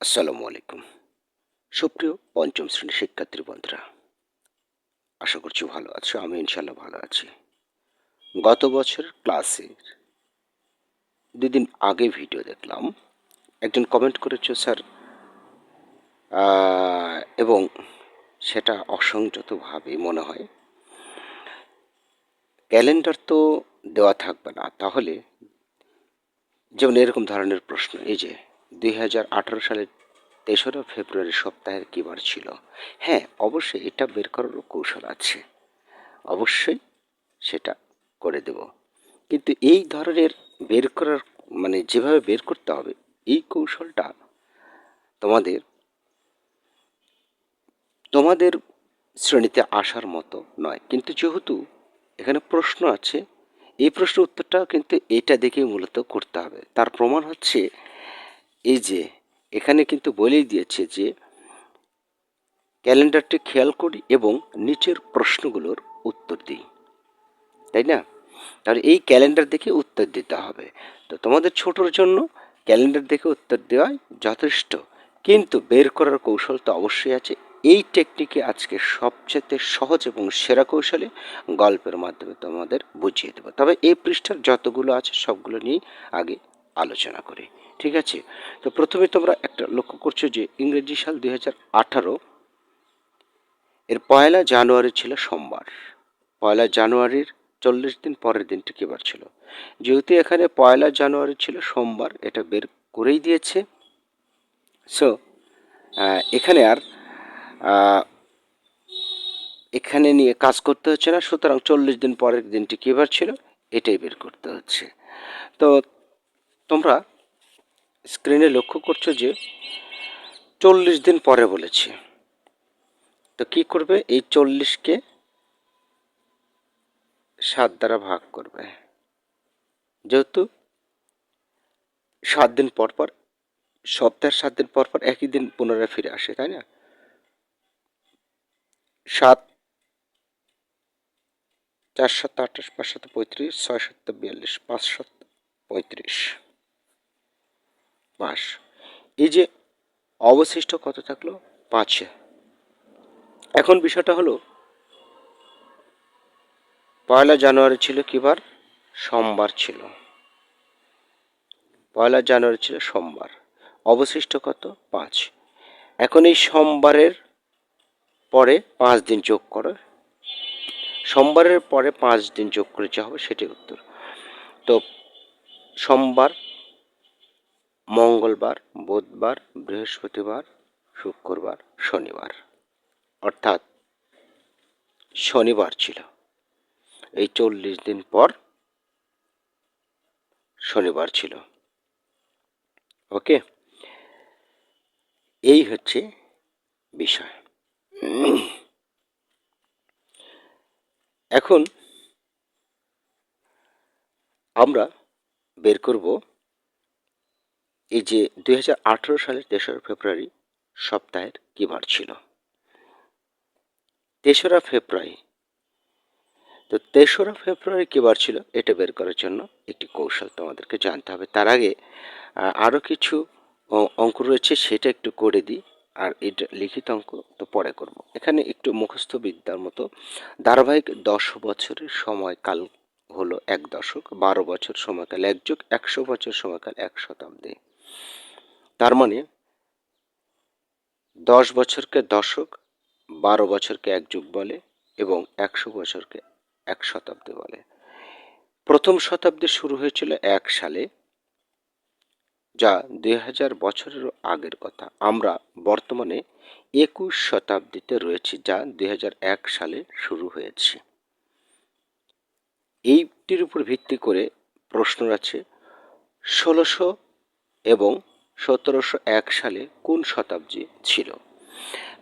আসসালামু আলাইকুম। সুপ্রিয় পঞ্চম শ্রেণির শিক্ষার্থী বন্ধুরা, আশা করছি ভালো আছো, আমি ইনশাল্লাহ ভালো আছি। গত বছর ক্লাসের দুদিন আগে ভিডিও দেখলাম, একজন কমেন্ট করেছে, স্যার এবং সেটা অসংযতভাবে মনে হয়, ক্যালেন্ডার তো দেওয়া থাকবে না, তাহলে যেমন এরকম ধরনের প্রশ্ন, এই যে দুই হাজার আঠারো সালের তেসরা ফেব্রুয়ারি সপ্তাহের কী বার ছিল? হ্যাঁ অবশ্যই এটা বের করারও কৌশল আছে। অবশ্যই সেটা করে দেব। কিন্তু এই ধরনের বের করার মানে যেভাবে বের করতে হবে, এই কৌশলটা তোমাদের তোমাদের শ্রেণীতে আসার মতো নয়। কিন্তু যেহেতু এখানে প্রশ্ন আছে, এই প্রশ্নের উত্তরটা কিন্তু এটা দেখেই মূলত করতে হবে। তার প্রমাণ হচ্ছে এই যে, এখানে কিন্তু বলেই দিয়েছে যে, ক্যালেন্ডারটি খেয়াল করি এবং নিচের প্রশ্নগুলোর উত্তর দিই। তাই না? তাহলে এই ক্যালেন্ডার দেখে উত্তর দিতে হবে। তো তোমাদের ছোটোর জন্য ক্যালেন্ডার দেখে উত্তর দেওয়াই যথেষ্ট। কিন্তু বের করার কৌশল তো অবশ্যই আছে। এই টেকনিকে আজকে সবচেয়ে সহজ এবং সেরা কৌশলে গল্পের মাধ্যমে তোমাদের বুঝিয়ে দেবো। তবে এই পৃষ্ঠার যতগুলো আছে সবগুলো নিয়েই আগে আলোচনা করি। ঠিক আছে? তো প্রথমে তোমরা একটা লক্ষ্য করছ যে ইংরেজি সাল দুই হাজার আঠারো, এর পয়লা জানুয়ারি ছিল সোমবার। পয়লা জানুয়ারির চল্লিশ দিন পরের দিনটি কী বার ছিল? যেহেতু এখানে পয়লা জানুয়ারি ছিল সোমবার, এটা বের করেই দিয়েছে। সো এখানে আর এখানে নিয়ে কাজ করতে হচ্ছে না, সুতরাং চল্লিশ দিন পরের দিনটি কী বার ছিল? এটাই বের করতে হচ্ছে। তো তোমরা স্ক্রিনে লক্ষ্য করছ যে চল্লিশ দিন পরে বলেছে। তো কি করবে? এই চল্লিশকে সাত দ্বারা ভাগ করবে। যেহেতু সাত দিন পর পর, সপ্তাহের সাত দিন পর পর একই দিন পুনরায় ফিরে আসে, তাই না? সাত চার শত আঠাশ পাঁচ শত পঁয়ত্রিশ ছয় শত বিয়াল্লিশ পাঁচ শত পঁয়ত্রিশ। পাঁচ এই যে অবশিষ্ট কত থাকল? পাঁচে এখন বিষয়টা হলো, পয়লা জানুয়ারি ছিল কি বার সোমবার ছিল। পয়লা জানুয়ারি ছিল সোমবার। অবশিষ্ট কত? পাঁচ। এখন এই সোমবারের পরে পাঁচ দিন যোগ করো। সোমবারের পরে পাঁচ দিন যোগ করে যা হবে সেটাই উত্তর। তো সোমবার মঙ্গলবার, বুধবার, বৃহস্পতিবার, শুক্রবার, শনিবার। অর্থাৎ শনিবার ছিল। এই চল্লিশ দিন পর শনিবার ছিল। ওকে? এই হচ্ছে বিষয়। এখন আমরা বের করব এই যে দু হাজার আঠেরো সালের তেসরা ফেব্রুয়ারি সপ্তাহের কী বার ছিল? তেসরা ফেব্রুয়ারি। তো তেসরা ফেব্রুয়ারি কী বার ছিল এটা বের করার জন্য একটি কৌশল তোমাদেরকে জানতে হবে। তার আগে আরও কিছু অঙ্ক রয়েছে, সেটা একটু করে দিই। আর এটা লিখিত অঙ্ক, তো পরে করব। এখানে একটু মুখস্থ বিদ্যার মতো, ধারাবাহিক দশ বছরের সময়কাল হলো এক দশক, বারো বছর সময়কাল এক যুগ, একশো বছর সময়কাল এক শতাব্দী। তার মানে দশ বছরকে দশক, বারো বছরকে এক যুগ বলে এবং একশো বছরকে এক শতাব্দী বলে। প্রথম শতাব্দী শুরু হয়েছিল এক সালে, যা দুই হাজার বছরেরও আগের কথা। আমরা বর্তমানে একুশ শতাব্দীতে রয়েছি, যা দুই হাজার এক সালে শুরু হয়েছে। এইটির উপর ভিত্তি করে প্রশ্ন আছে, ষোলোশো এবং সতেরোশো এক সালে কোন শতাব্দী ছিল?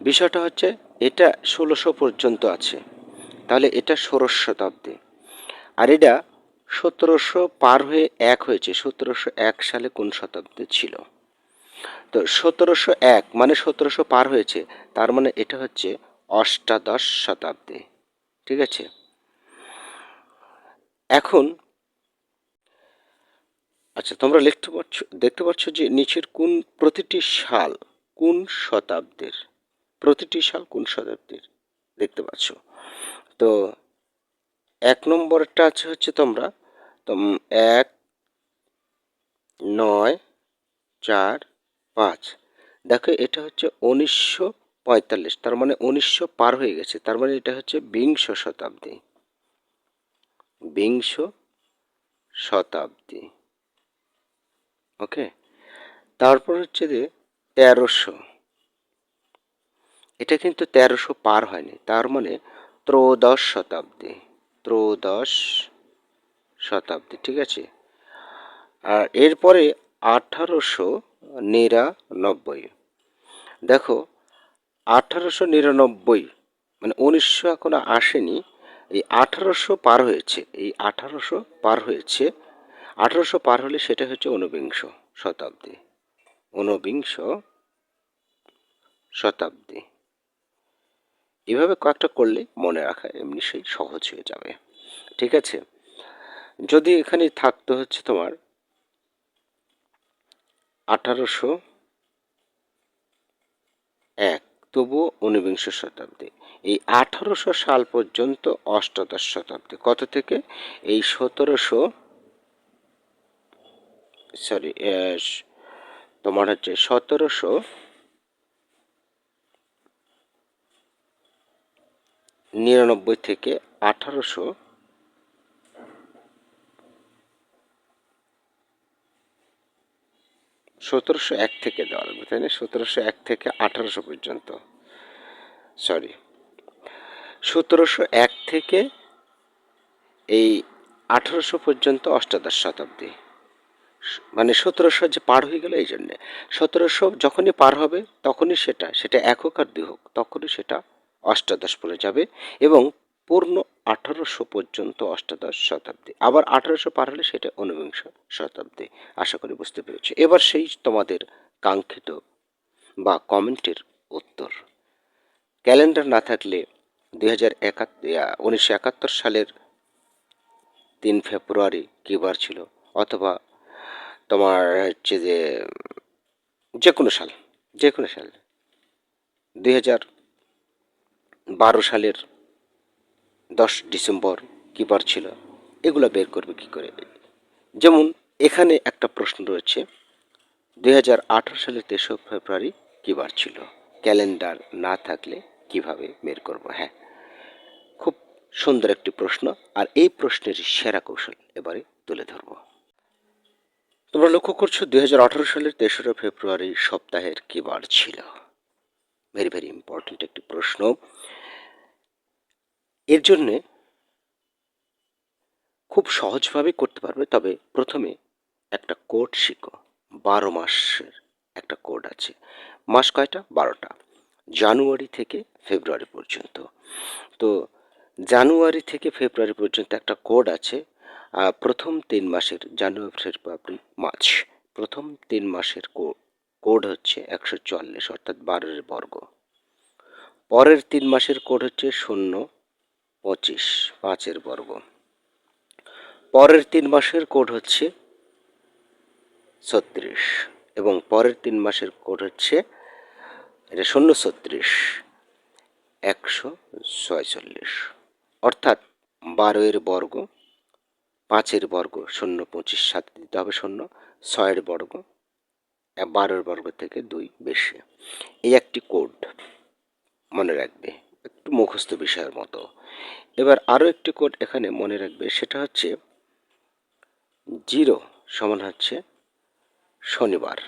বিষয়টা হচ্ছে এটা ষোলোশো পর্যন্ত আছে। তাহলে এটা ষোড়শ শতাব্দী। আর এটা সতেরোশো পার হয়ে এক হয়েছে। সতেরোশো এক সালে কোন শতাব্দী ছিল? তো সতেরোশো এক মানে সতেরোশো পার হয়েছে। তার মানে এটা হচ্ছে অষ্টাদশ শতাব্দী। ঠিক আছে? এখন আচ্ছা তোমরা লিখতে পারছ, দেখতে পাচ্ছ যে নিচের কোন প্রতিটি সাল কোন শতাব্দীর? প্রতিটি সাল কোন শতাব্দীর? দেখতে পাচ্ছ। তো এক নম্বরটা আছে হচ্ছে তোমরা, তোম, এক, নয়, চার, পাঁচ। দেখো, এটা হচ্ছে উনিশশো পঁয়তাল্লিশ, তার মানে উনিশশো পার হয়ে গেছে, তার মানে এটা হচ্ছে বিংশ শতাব্দী। বিংশ শতাব্দী। ওকে? তারপর হচ্ছে যে তেরোশো। এটা কিন্তু তেরোশো পার হয়নি, তার মানে ত্রয়োদশ শতাব্দী ত্রয়োদশ শতাব্দী, ঠিক আছে? আর এরপরে আঠারোশো নিরানব্বই। দেখো, আঠারোশো নিরানব্বই মানে উনিশশো এখনও আসেনি, এই আঠারোশো পার হয়েছে, এই আঠারোশো পার হয়েছে আঠারোশো পার হলে সেটা হচ্ছে ঊনবিংশ শতাব্দী। ঊনবিংশ শতাব্দী। এভাবে কয়েকটা করলে মনে রাখা এমনি সেই সহজ হয়ে যাবে। ঠিক আছে? যদি এখানে থাকতে হচ্ছে তোমার আঠারোশো এক, তবুও ঊনবিংশ শতাব্দী। এই আঠারোশো সাল পর্যন্ত অষ্টাদশ শতাব্দী। কত থেকে? এই সতেরোশো সরি তোমার হচ্ছে সতেরোশো নিরানব্বই থেকে আঠারোশো সতেরোশো এক থেকে দেওয়া লাগবে, তাই না? সতেরোশো এক থেকে আঠারোশো পর্যন্ত। সরি সতেরোশো এক থেকে এই আঠারোশো পর্যন্ত অষ্টাদশ শতাব্দী। মানে সতেরোশো যে পার হয়ে গেল এই জন্যে সতেরোশো যখনই পার হবে, তখনই সেটা সেটা একক আর দুই হোক, তখনই সেটা অষ্টাদশ পড়ে যাবে এবং পূর্ণ আঠারোশো পর্যন্ত অষ্টাদশ শতাব্দী। আবার আঠারোশো পার হলে সেটা ঊনবিংশ শতাব্দী। আশা করি বুঝতে পেরেছি। এবার সেই তোমাদের কাঙ্ক্ষিত বা কমেন্টের উত্তর। ক্যালেন্ডার না থাকলে দুই হাজার একাত্তর সালের তিন ফেব্রুয়ারি কী বার ছিল? অথবা তোমার হচ্ছে যে যে কোনো সাল যে কোনো সাল, দুই হাজার বারো সালের দশ ডিসেম্বর কী বার ছিল, এগুলো বের করবে কি করে? যেমন এখানে একটা প্রশ্ন রয়েছে, দুই হাজার আঠারো সালের তেসরা ফেব্রুয়ারি কী বার ছিল? ক্যালেন্ডার না থাকলে কীভাবে বের করব? হ্যাঁ খুব সুন্দর একটি প্রশ্ন, আর এই প্রশ্নের সেরা কৌশল এবারে তুলে ধরব। তোমরা লক্ষ্য করছ, দুই হাজার আঠারো সালের তেসরা ফেব্রুয়ারি সপ্তাহের কি বার ছিল? ভেরি ভেরি ইম্পর্ট্যান্ট একটি প্রশ্ন। এর জন্যে খুব সহজভাবে করতে পারবে, তবে প্রথমে একটা কোড শিখো। বারো মাসের একটা কোড আছে। মাস কয়টা? বারোটা। জানুয়ারি থেকে ফেব্রুয়ারি পর্যন্ত। তো জানুয়ারি থেকে ফেব্রুয়ারি পর্যন্ত একটা কোড আছে প্রথম তিন মাসের জানুয়ারি ফেব্রুয়ারি মার্চ, প্রথম তিন মাসের কোড হচ্ছে একশো চল্লিশ অর্থাৎ বারোর বর্গ। পরের তিন মাসের কোড হচ্ছে শূন্য পঁচিশ পাঁচের বর্গ। পরের তিন মাসের কোড হচ্ছে ছত্রিশ, এবং পরের তিন মাসের কোড হচ্ছে, এটা শূন্য ছত্রিশ, একশো ছয়চল্লিশ। অর্থাৎ বারোয়ের বর্গ পাঁচের বর্গ শূন্য, পঁচিশ সাথে দিতে হবে শূন্য, ছয়ের বর্গ বারোর বর্গ থেকে দুই বেশি। এই একটি কোড মনে রাখবে, একটু মুখস্থ বিষয়ের মতো। এবার আরও একটি কোড এখানে মনে রাখবে, সেটা হচ্ছে জিরো সমান হচ্ছে শনিবার।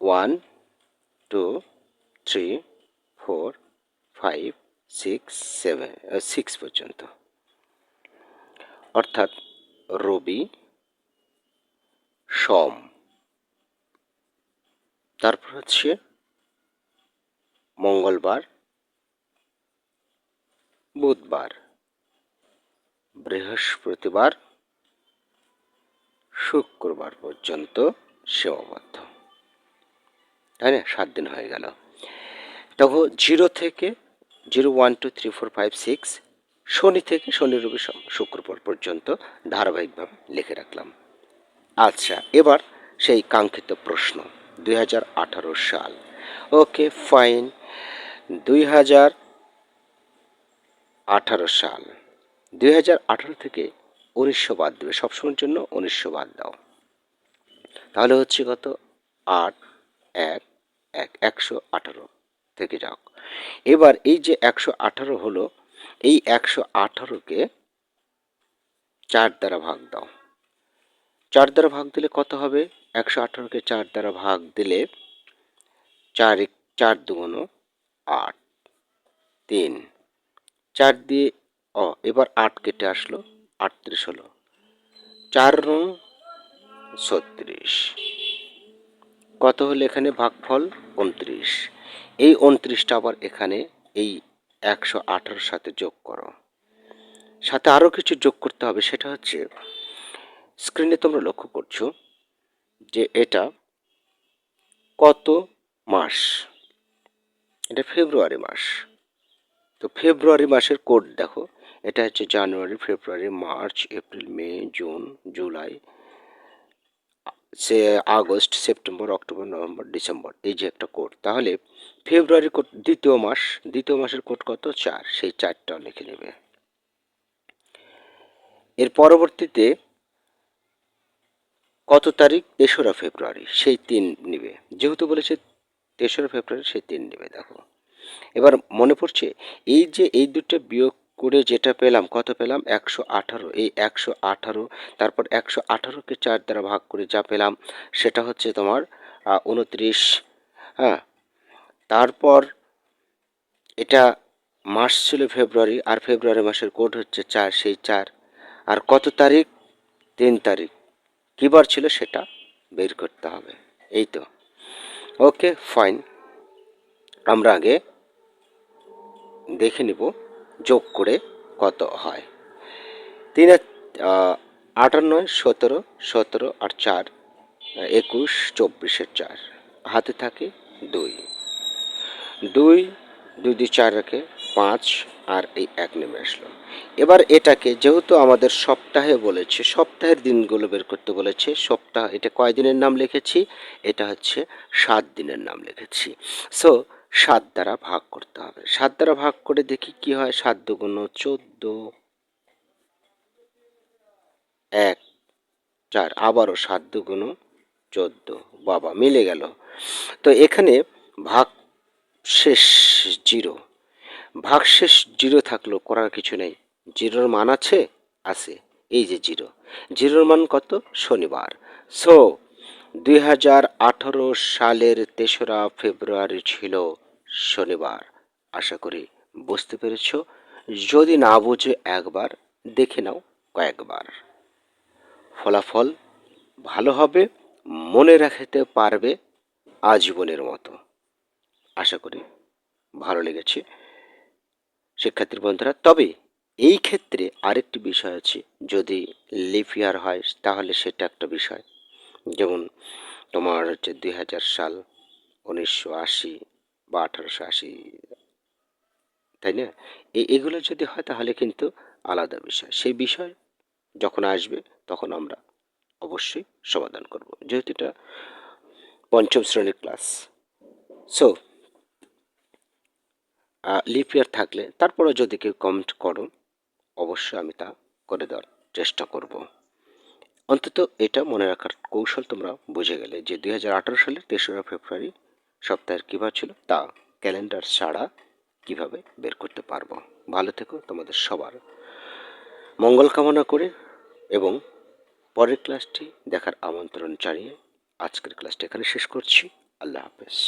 One, two, three, four, five six seven six পর্যন্ত। অর্থাৎ রবি, সোম। তারপর হচ্ছে মঙ্গলবার, বুধবার। বৃহস্পতিবার, শুক্রবার পর্যন্ত সীমাবদ্ধ। তাই না? সাত দিন হয়ে গেল। তখন জিরো থেকে zero one two three four five six, শনি থেকে শনি রবি শুক্রবার পর্যন্ত ধারাবাহিকভাবে লিখে রাখলাম। আচ্ছা এবার সেই কাঙ্ক্ষিত প্রশ্ন, দুই হাজার আঠারো সাল। Okay, fine. দুই হাজার আঠারো সাল। দুই হাজার আঠারো থেকে উনিশশো বাদ দেবে। সবসময়ের জন্য উনিশশো বাদ দাও। তাহলে হচ্ছে কত? আট, এক এক, একশো আঠারো থেকে যাও। এবার এই যে একশো আঠারো হলো, এই একশো আঠারোকে চার দ্বারা ভাগ দাও। চার দ্বারা ভাগ দিলে কত হবে? একশো আঠারোকে চার দ্বারা ভাগ দিলে চার চার দুগুণ আট। তিন। চার দিয়ে, ও, এবার আট কেটে আসলো, আটত্রিশ হলো। চার নং ছত্রিশ। কত হলো এখানে? ভাগফল উনত্রিশ। এই উনত্রিশটা আবার এখানে এই একশো আঠারোর সাথে যোগ করো। সাথে আরও কিছু যোগ করতে হবে, সেটা হচ্ছে স্ক্রিনে তোমরা লক্ষ্য করছ যে এটা কত মাস? এটা ফেব্রুয়ারি মাস। তো ফেব্রুয়ারি মাসের কোড দেখো, এটা হচ্ছে জানুয়ারি, ফেব্রুয়ারি, মার্চ, এপ্রিল, মে, জুন, জুলাই সে August, September, October, November, December, এই যে একটা কোড। তাহলে ফেব্রুয়ারি কোড, দ্বিতীয় মাস, দ্বিতীয় মাসের কোড কত? চার। সেই চারটাও লিখে নেবে। এর পরবর্তীতে কত তারিখ? তেসরা ফেব্রুয়ারি, সেই তিন নিবে। যেহেতু বলেছে তেসরা ফেব্রুয়ারি, সেই তিন নিবে, দেখো। এবার মনে পড়ছে, এই যে এই দুটো বিয়োগ করে যেটা পেলাম, কত পেলাম? একশো আঠারো। এই একশো আঠারো, তারপর একশো আঠারোকে চার দ্বারা ভাগ করে যা পেলাম, সেটা হচ্ছে তোমার উনত্রিশ। হ্যাঁ? তারপর এটা মাস ছিল ফেব্রুয়ারি, আর ফেব্রুয়ারি মাসের কোড হচ্ছে চার, সেই চার। আর কত তারিখ? তিন তারিখ। কী বার ছিল সেটা বের করতে হবে। এই তো। Okay, fine. আমরা আগে দেখে নিব। যোগ করে কত হয়? তিন আটান্ন, সতেরো সতেরো আর চার, একুশ, চব্বিশের চার। হাতে থাকে দুই। দুই দুই দুই চার রেখে পাঁচ আর এই এক নেমে আসলো। এবার এটাকে যেহেতু আমাদের সপ্তাহে বলেছে, সপ্তাহের দিনগুলো বের করতে বলেছে, সপ্তাহ, এটা কয় দিনের নাম লিখেছি? এটা হচ্ছে সাত দিনের নাম লিখেছি। সো সাত দ্বারা ভাগ করতে হবে। সাত দ্বারা ভাগ করে দেখি কি হয়। সাত দুগুণ চোদ্দ। এক, চার, আবারও সাত দুগুণ চোদ্দ। বাবা, মিলে গেল। তো এখানে ভাগ শেষ জিরো। ভাগশেষ জিরো থাকল করার কিছু নেই। জিরোর মান আছে? আছে। এই যে জিরো। জিরোর মান কত? শনিবার। সো দুই হাজার আঠারো সালের তেসরা ফেব্রুয়ারি ছিল। শনিবার। আশা করি বুঝতে পেরেছ। যদি না বুঝে একবার, দেখে নাও কয়েকবার। ফলাফল ভালো হবে, মনে রাখতে পারবে আজীবনের মতো। আশা করি ভালো লেগেছে। শিক্ষার্থীর বন্ধুরা, তবে এই ক্ষেত্রে আরেকটি বিষয় আছে। যদি লিপ ইয়ার হয়, তাহলে সেটা একটা বিষয়। যেমন তোমার হচ্ছে দুই হাজার সাল, উনিশশো আশি বা আঠারোশো আশি। তাই না? এগুলো যদি হয় তাহলে কিন্তু আলাদা বিষয়। সেই বিষয় যখন আসবে তখন আমরা অবশ্যই সমাধান করব। যেহেতু এটা পঞ্চম শ্রেণির ক্লাস। সো লিপ ইয়ার থাকলে তারপরে যদি কেউ কমেন্ট করো, অবশ্যই আমি তা করে দেওয়ার চেষ্টা করব। অন্তত এটা মনে রাখার কৌশল তোমরা বুঝে গেলে যে দুই সালের তেসরা ফেব্রুয়ারি সপ্তাহের কী ছিল? তা ক্যালেন্ডার ছাড়া কীভাবে বের করতে পারব? ভালো থেকো তোমাদের সবার। মঙ্গল কামনা করে এবং পরের ক্লাসটি দেখার আমন্ত্রণ জানিয়ে আজকের ক্লাসটি এখানে শেষ করছি। আল্লাহ হাফেজ।